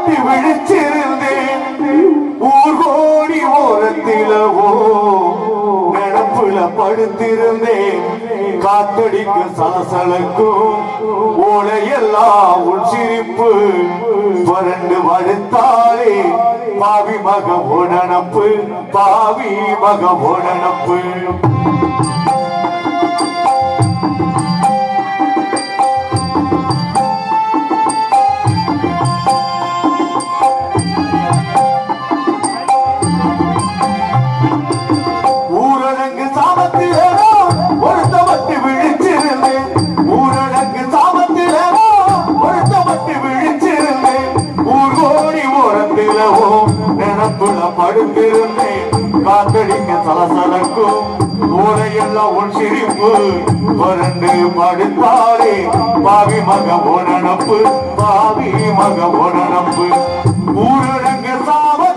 வட்டி விழிச்சிருந்தேன் ஊர்கோடி ஓரத்திலவோ நடப்புல படுத்திருந்தேன் காத்தடிக்க சலசலக்கும் ஓலையெல்லாம் உன் சிரிப்பு. வறண்டு வழுத்தாலே பாவி மக உடனப்பு பாவி மக உடனப்பு படுத்திருந்தேன். காத்தடிக்க சலசலக்கும். ஊரையெல்லாம் உன் சிரிப்பு. வறண்டு படுத்தாலே பாவி மக உணனப்பு பாவி மக உணனப்பு ஊரடங்கு சாவ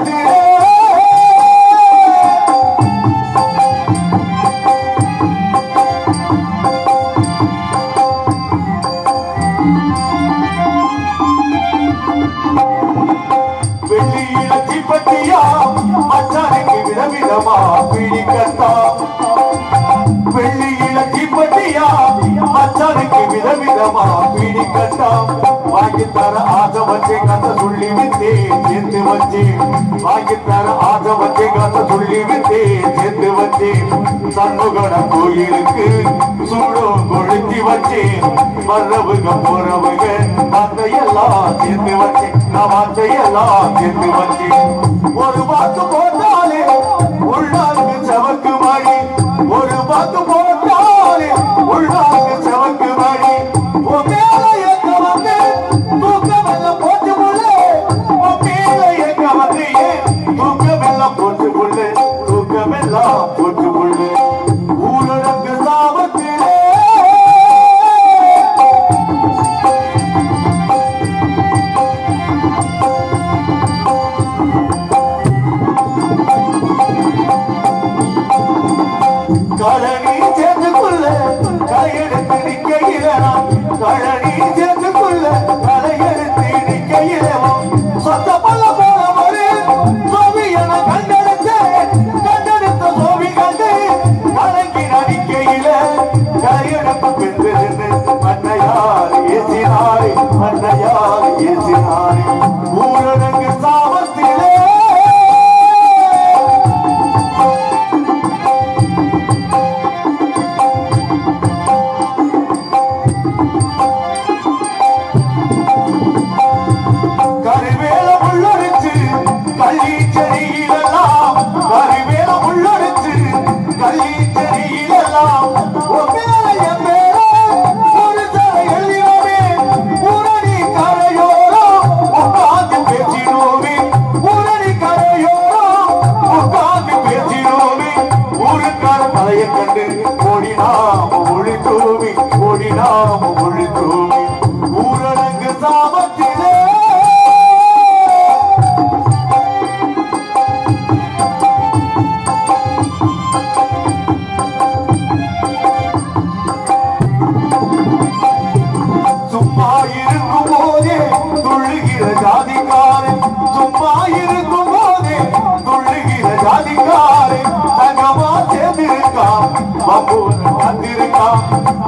வச்சே கத்த சொல்லி விட்டேன் சேர்த்து வச்சேன். வாங்கி தர ஆசை வச்சே கத்த சொல்லி விட்டேன் சேர்த்து வச்சேன். சண்முகன கோயிலுக்கு சூடோ கொளுத்தி வச்சேன். வர்றவுங்க போறவுங்க வார்த்தையெல்லாம் சேர்த்து வச்சேன். நான் வார்த்தையெல்லாம் சேர்த்து வச்சேன். ஒரு வாக்கு போட்டா தலையை கண்டு ஓடினாம ஒளி தூவி ஓடினாம ஒளி தூவி. ஊரடங்கு சாபத்திலே. சும்மா இருக்கும் போதே துள்ளுகிற ஜாதிக்காரன். சும்மா இருக்கும் போதே துள்ளுகிற ஜாதிக்காரன். தங்கமா பம்புவன் காத்திருக்கான்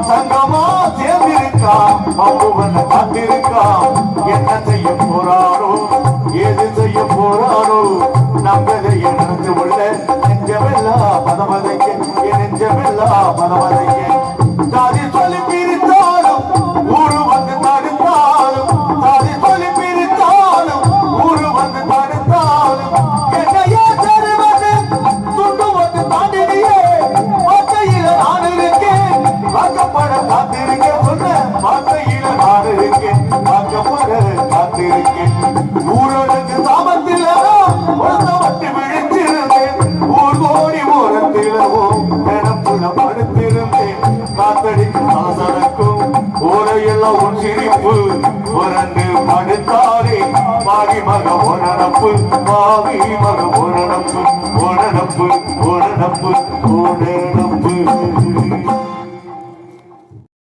தங்கமா சேர்ந்திருக்கான் பம்புவன் காத்திருக்கான் என்ன செய்ய போறாரோ ஓரையெல்லாம் உன் சிரிப்பு புரண்டு படுத்தாரே மாறி மக உணரப்பு மாவி மக உணரப்பு உணரப்பு உணரப்பு உணரப்பு.